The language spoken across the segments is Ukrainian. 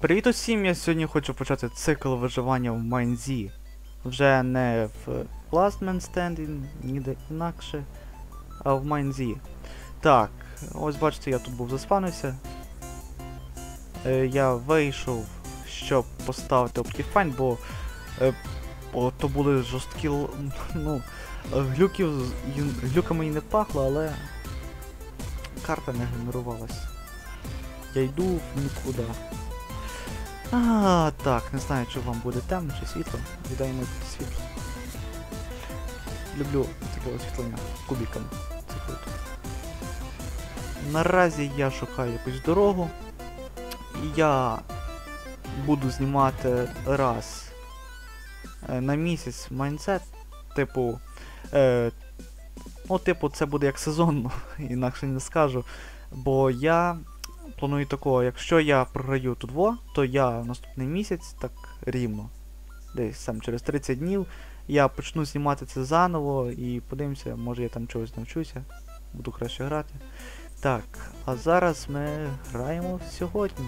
Привіт усім! Я сьогодні хочу почати цикл виживання в Майнзі. Вже не в Last Man Standing, ніде інакше, а в Майнзі. Так, ось бачите, я тут був заспавнився. Е, я вийшов, щоб поставити Optifine, бо, е, то були жорсткі ну, глюків, глюками і не пахло, але карта не генерувалась. Я йду в нікуди. А, так, не знаю, чи вам буде темно чи світло. Віддаємо світло. Люблю таке освітлення кубіками. Це круто. Наразі я шукаю якусь дорогу. І я буду знімати раз е, на місяць майнсет. Типу. Е, ну, типу, це буде як сезонно, інакше не скажу. Бо я планую такого, якщо я програю тут во, то я наступний місяць, так рівно, десь сам через 30 днів, я почну знімати це заново і подивимося, може я там чогось навчуся, буду краще грати. Так, а зараз ми граємо сьогодні.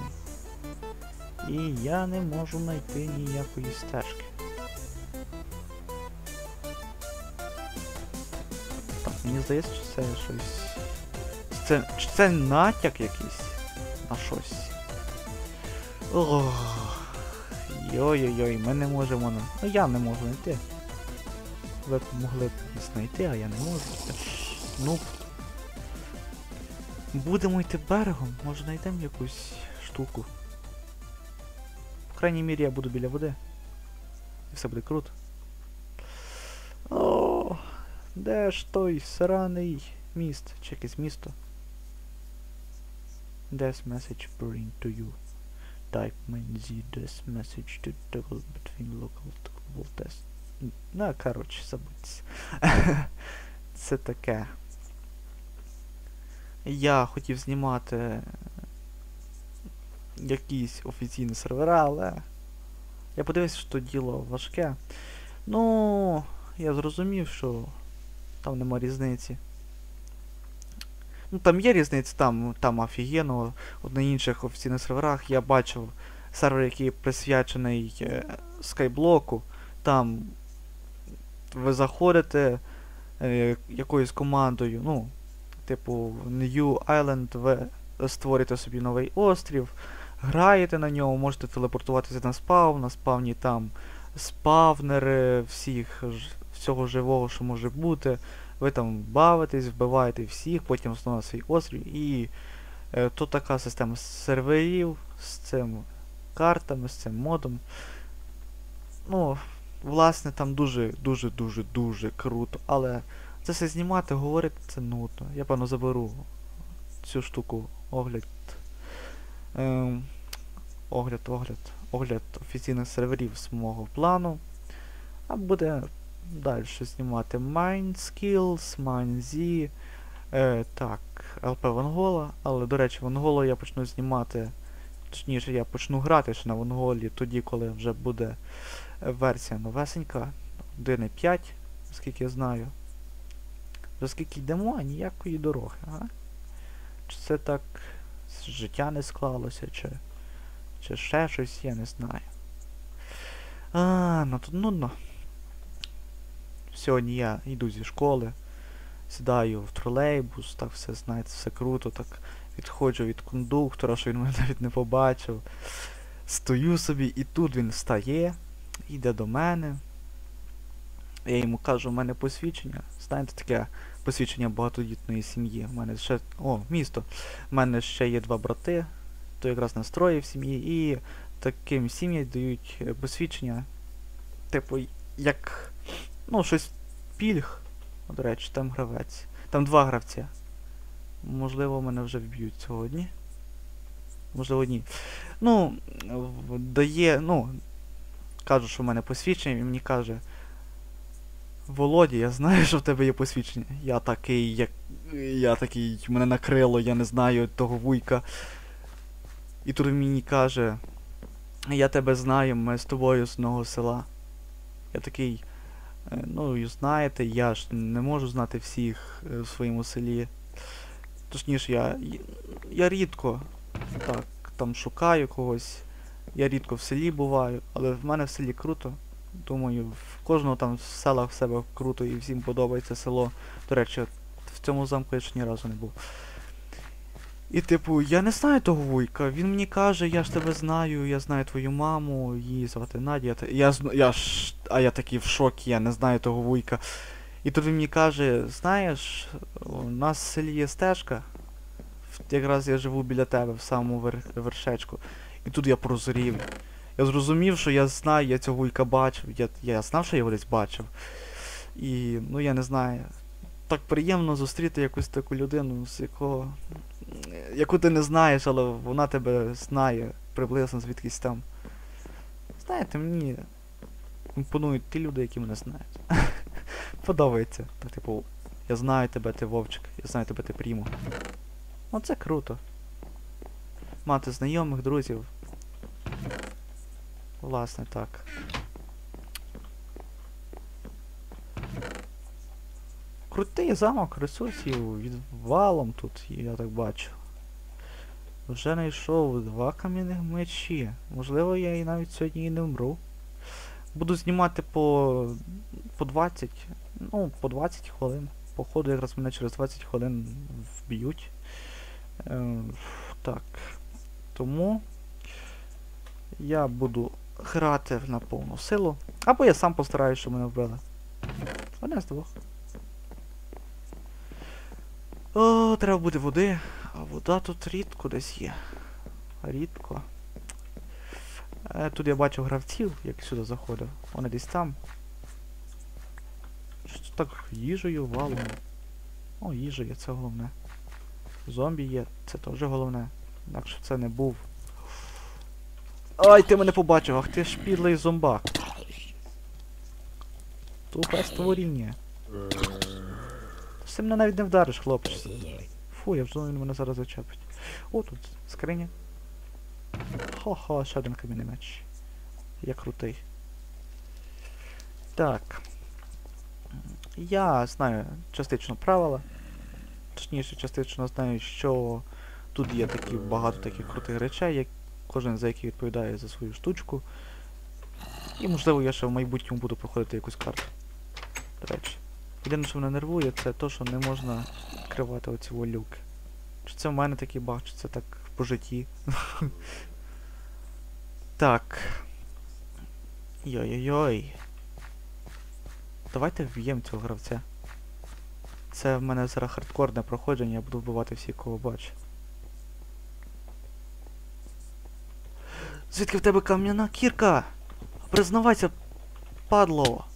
І я не можу знайти ніякої стежки. Так, мені здається, що це щось. Це, це натяк якийсь? На щось. Йой-йой-йой, ми не можемо. Ну я не можу знайти. Ви б могли б знайти, а я не можу. Ну. Будемо йти берегом, може знайдемо якусь штуку. В крайній мірі я буду біля води. І все буде круто. О, де ж той сраний міст? Чи якесь місто? This message bring to you. Type main Z this message to toggle between local to global test. Ну, коротше, забудьте. Це таке. Я хотів знімати якісь офіційні сервера, але я подивився, що діло важке. Ну, я зрозумів, що там нема різниці. Ну там є різниця, там, там офігенно, от на інших офіційних серверах я бачив сервер, який присвячений е, скайблоку. Там ви заходите е, якоюсь командою, ну, типу, New Island, ви створюєте собі новий острів, граєте на ньому, можете телепортуватися на спав, на спавні там спавнери всіх, всього живого, що може бути. Ви там бавитесь, вбиваєте всіх, потім знову на свій острів. І е, тут така система серверів з цим картами, з цим модом. Ну, власне, там дуже, дуже, круто. Але це все знімати, говорити це нудно. Я певно заберу цю штуку огляд. Ем, огляд, огляд, огляд офіційних серверів з мого плану. А буде далі знімати Mind Skills, Mind Z. Е, так, LP Вангола. Але, до речі, Ванголу я почну знімати. Точніше, я почну грати ще на Ванголі тоді, коли вже буде версія новесенька. 1.5, наскільки я знаю. За скільки йдемо, а ніякої дороги, а? Чи це так життя не склалося, чи, чи ще щось, я не знаю. А, ну тут нудно. Сьогодні я йду зі школи, сідаю в тролейбус, так все, знаєте, все круто, так відходжу від кондуктора, що він мене навіть не побачив. Стою собі, і тут він встає, йде до мене. Я йому кажу, у мене посвідчення. Знаєте, таке посвідчення багатодітної сім'ї. У мене ще. О, місто. У мене ще є два брати, то якраз настрої в сім'ї, і таким сім'ям дають е, посвідчення. Типу, як. Ну, щось пільг. До речі, там гравець. Там два гравця. Можливо, мене вже вб'ють сьогодні. Можливо, ні. Ну, дає, ну, кажу, що в мене посвідчення, і мені каже. Володя, я знаю, що в тебе є посвідчення. Я такий, як. Я такий, мене накрило, я не знаю того вуйка. І тут мені каже. Я тебе знаю, ми з тобою з одного села. Я такий. «Е, Ну, і знаєте, я ж не можу знати всіх е, в своєму селі. Точніше, я. Я рідко так там шукаю когось. Я рідко в селі буваю, але в мене в селі круто. Думаю, в кожного там в селах в себе круто і всім подобається село. До речі, в цьому замку я ще ні разу не був. І типу, я не знаю того вуйка. Він мені каже, я ж тебе знаю, я знаю твою маму, її звати Надя. Я, зн- я ж. А я такий в шокі, я не знаю того вуйка. І тут він мені каже, знаєш, у нас в селі є стежка. Якраз я живу біля тебе, в самому вер... вершечку. І тут я прозрів. Я зрозумів, що я знаю, я цього вуйка бачив. Я, я знав, що я його десь бачив. І, ну я не знаю. Так приємно зустріти якусь таку людину, з якого. яку ти не знаєш, але вона тебе знає приблизно звідкись там. Знаєте, мені імпонують ті люди, які мене знають. Подобається. Так, типу, я знаю тебе, ти вовчик, я знаю тебе, ти прімо. Ну це круто. Мати знайомих, друзів. Власне так. Крутий замок ресурсів відвалом тут, я так бачу. Вже знайшов два кам'яних мечі. Можливо, я і навіть сьогодні і не вмру. Буду знімати по. по 20. Ну, по 20 хвилин. Походу, якраз мене через 20 хвилин вб'ють. Е, так. Тому я буду грати на повну силу. Або я сам постараюсь, щоб мене вбили. Одне з двох. О, треба буде води. А вода тут рідко десь є. Рідко. Е, тут я бачу гравців, як сюди заходив. Вони десь там. Що так їжею валом. О, їжа є, це головне. Зомбі є, це теж головне. Інакше це не був. Ай, ти мене побачив, ах ти ж підлий зомбак. Тупе створіння. Ти мене навіть не вдариш, хлопче. Фу, я вже він мене зараз зачепить. О, тут скриня. Хо-хо, ще один камінний меч. Я крутий. Так. Я знаю частично правила. Точніше, частично знаю, що тут є такі багато таких крутих речей, як кожен з яких відповідає за свою штучку. І можливо я ще в майбутньому буду проходити якусь карту. До речі. Єдине, що мене нервує, це те, що не можна відкривати оці о люки. Чи це в мене такий баг, чи це так по житті. так. Йой-йой-йой. Давайте вб'ємо цього гравця. Це в мене зараз хардкорне проходження, я буду вбивати всіх, кого бачу. Звідки в тебе кам'яна кірка? Признавайся, падло!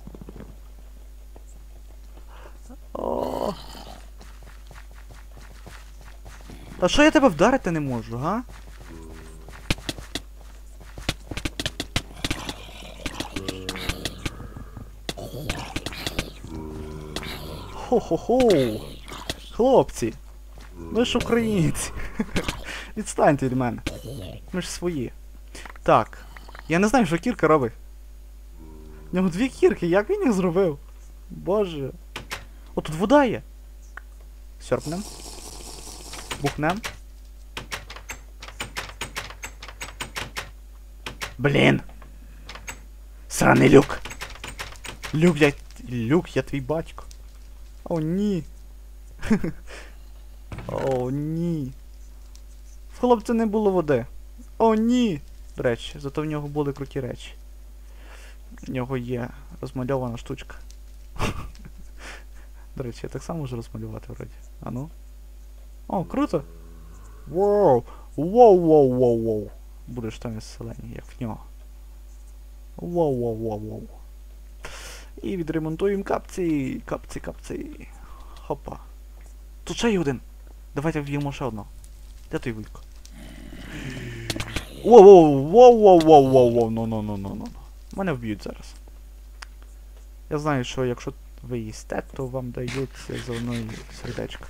А що я тебе вдарити не можу, га? Хо-хо-хо! Хлопці! Ви ж українці! Відстаньте від мене. Ми ж свої. Так. Я не знаю, що кірка робить. У нього дві кірки, як він їх зробив? Боже. О, тут вода є. Сьорпнем. Бухнем. Блін. Сраний люк. Люк, я... Люк, я твій батько. О, ні. О, ні. В хлопця не було води. О, ні. До речі, зато в нього були круті речі. В нього є розмальована штучка. До речі, я так само можу розмалювати вроді. А ну. О, круто! Воу! Воу, воу, воу, воу. Будеш там із селені, як в нього. Воу, воу, воу, воу. І відремонтуємо капці, капці, капці. Хопа. Тут ще є один. Давайте вб'ємо ще одного. Де той вуйко? Воу, воу, воу, воу, воу, воу, воу, ну, ну, ну, ну, ну. Мене вб'ють зараз. Я знаю, що якщо ви їсте, то вам дають за мною сердечко.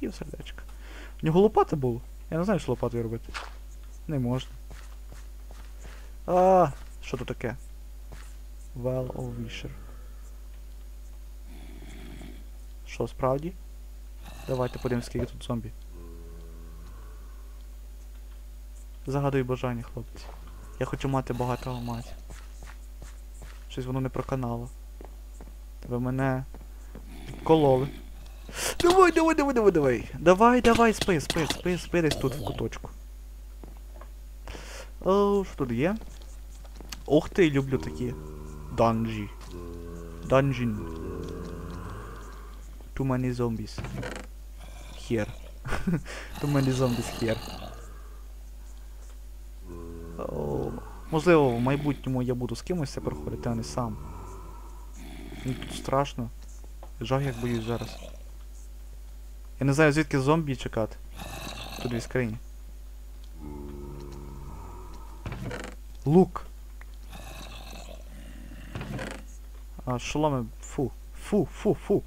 Пів сердечка. В нього лопата була. Я не знаю, що лопатою робити. Не можна. А, що тут таке? Well of Wisher. Що, справді? Давайте подивимось, скільки тут зомбі. Загадуй бажання, хлопці. Я хочу мати багато мать. Щось воно не проканало. Ви мене кололи. Давай, давай, давай, давай, давай. Давай, давай, спи, спи, спи, спи десь тут в куточку. О, що тут є? Ух ти, люблю такі. Данжі. Dungeon. Too many zombies. Here. Too many zombies here. Можливо, в майбутньому я буду з кимось це проходити, а не сам. Тут страшно. Жах як боюсь зараз. Я не знаю звідки зомбі чекати. Тут дві скрині. Лук. А, шоломи. Фу. Фу, фу, фу.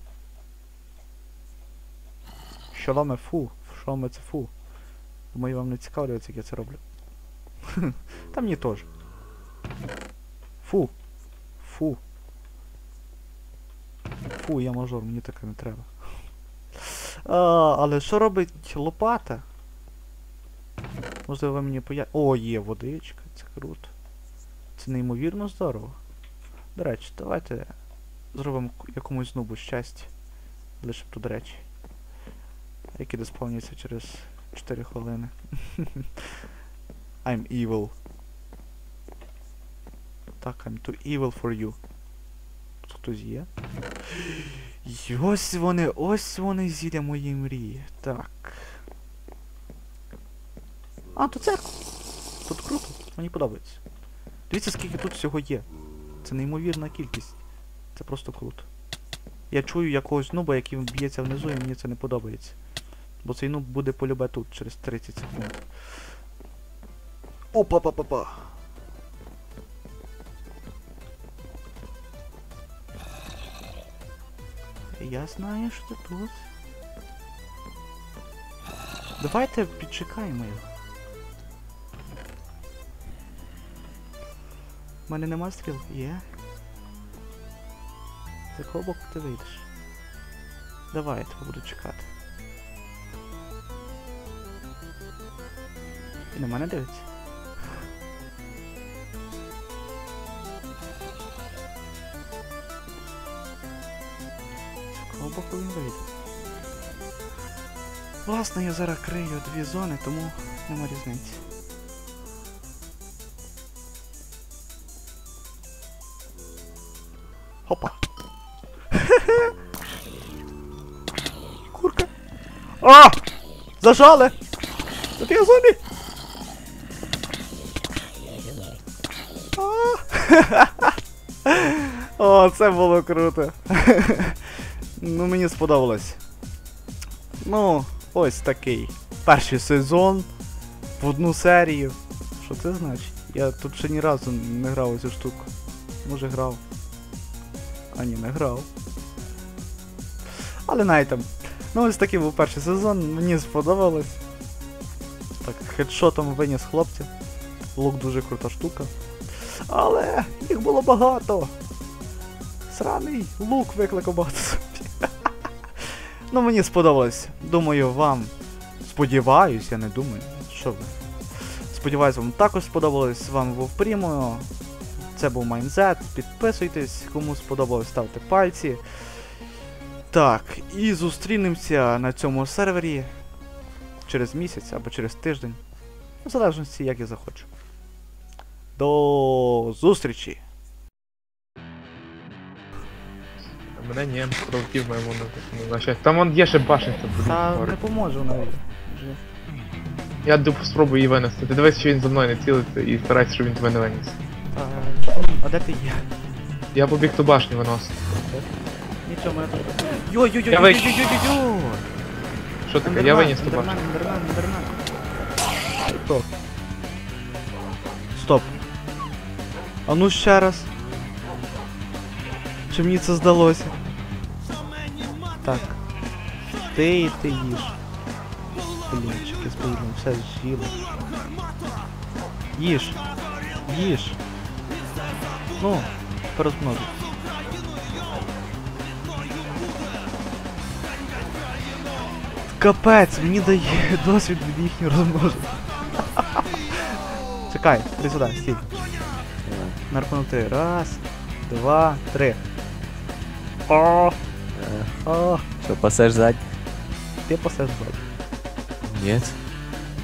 Шоломи фу. Шоломи це фу. Думаю, вам не цікаво, як я це роблю. Та мені теж. Фу. Фу. Фу, я мажор, мені таке не треба. А, але що робить лопата? Можливо, ви мені поя... О, є водичка, це круто. Це неймовірно здорово. До речі, давайте зробимо якомусь нубу щастя. Лише тут речі. Які досповнюються через 4 хвилини. I'm evil. Так, I'm too evil for you. Тут хтось є? І ось вони, ось вони зілля моєї мрії. Так. А, тут церква. Тут круто, мені подобається. Дивіться, скільки тут всього є. Це неймовірна кількість. Це просто круто. Я чую якогось нуба, який б'ється внизу, і мені це не подобається. Бо цей нуб буде полюбе тут через 30 секунд. Опа-па-па-па. Я знаю, що тут. Давайте підчекаємо його. У мене нема стріл? Є. З якого боку ти вийдеш? Давай, я тебе буду чекати. І на мене дивиться. З якого боку вийде? Власне, я зараз крию дві зони, тому нема різниці. Хопа. Курка. А! Зажали! Тут є зомбі! О, це було круто. ну, мені сподобалось. Ну, ось такий. Перший сезон в одну серію. Що це значить? Я тут ще ні разу не грав у цю штуку. Може грав. А ні, не грав. Але навіть там. Ну ось такий був перший сезон, мені сподобалось. Так, хедшотом виніс хлопців. Лук дуже крута штука. Але їх було багато. Сраний лук викликав багато. Ну мені сподобалось. Думаю, вам. Сподіваюсь, я не думаю. Що ви? Сподіваюсь, вам також сподобалось. З вами був Прімо. Це був Майнзет. Підписуйтесь, кому сподобалось, ставте пальці. Так, і зустрінемося на цьому сервері через місяць або через тиждень. В залежності, як я захочу. До зустрічі! А Мене ні, провоків моєму не значить. Там вон є ще башенця, Та не поможу навіть. Вже. Я ду- спробую її винести. Ти дивись, що він за мною не цілиться і старайся, щоб він тебе не виніс. А, а де ти є? Я побіг ту башню виносити. Нічого, мене тут. Я йой-йой-йой-йой! Що таке? Я виніс ту башню. Ендермен, ендермен. Стоп. Стоп. А ну ще раз. Чи мені це здалося? Так. Ти і ти їж. Блінчики, спільно, все з'їло. Їж. Їж. Ну, тепер розмножуй. Капець, мені дає досвід від їхнього розмноження. Чекай, іди сюди, стій. Наркнути. Раз, два, три. О, о, Що, пасеш ззаді? ти пасеш ззаді. Ні.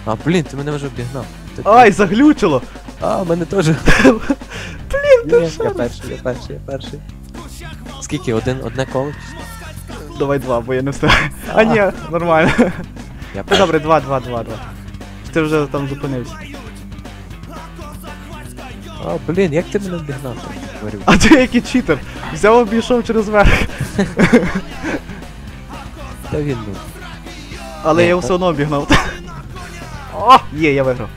А, блін, ти мене вже обігнав. Ти- Ай, заглючило! А, мене теж. Блін, ти Ні, що? Я перший, я перший, я перший. Скільки? Один, одне коло? Давай два, бо я не встигаю. А ні, нормально. Я Ну перший. добре, два, два, два, два. Ти вже там зупинився. А, блін, як ти мене обігнав? Говорю? А ти який читер? Взяв обійшов через верх. Та він був. Але я та- все одно обігнав. О, є, я виграв.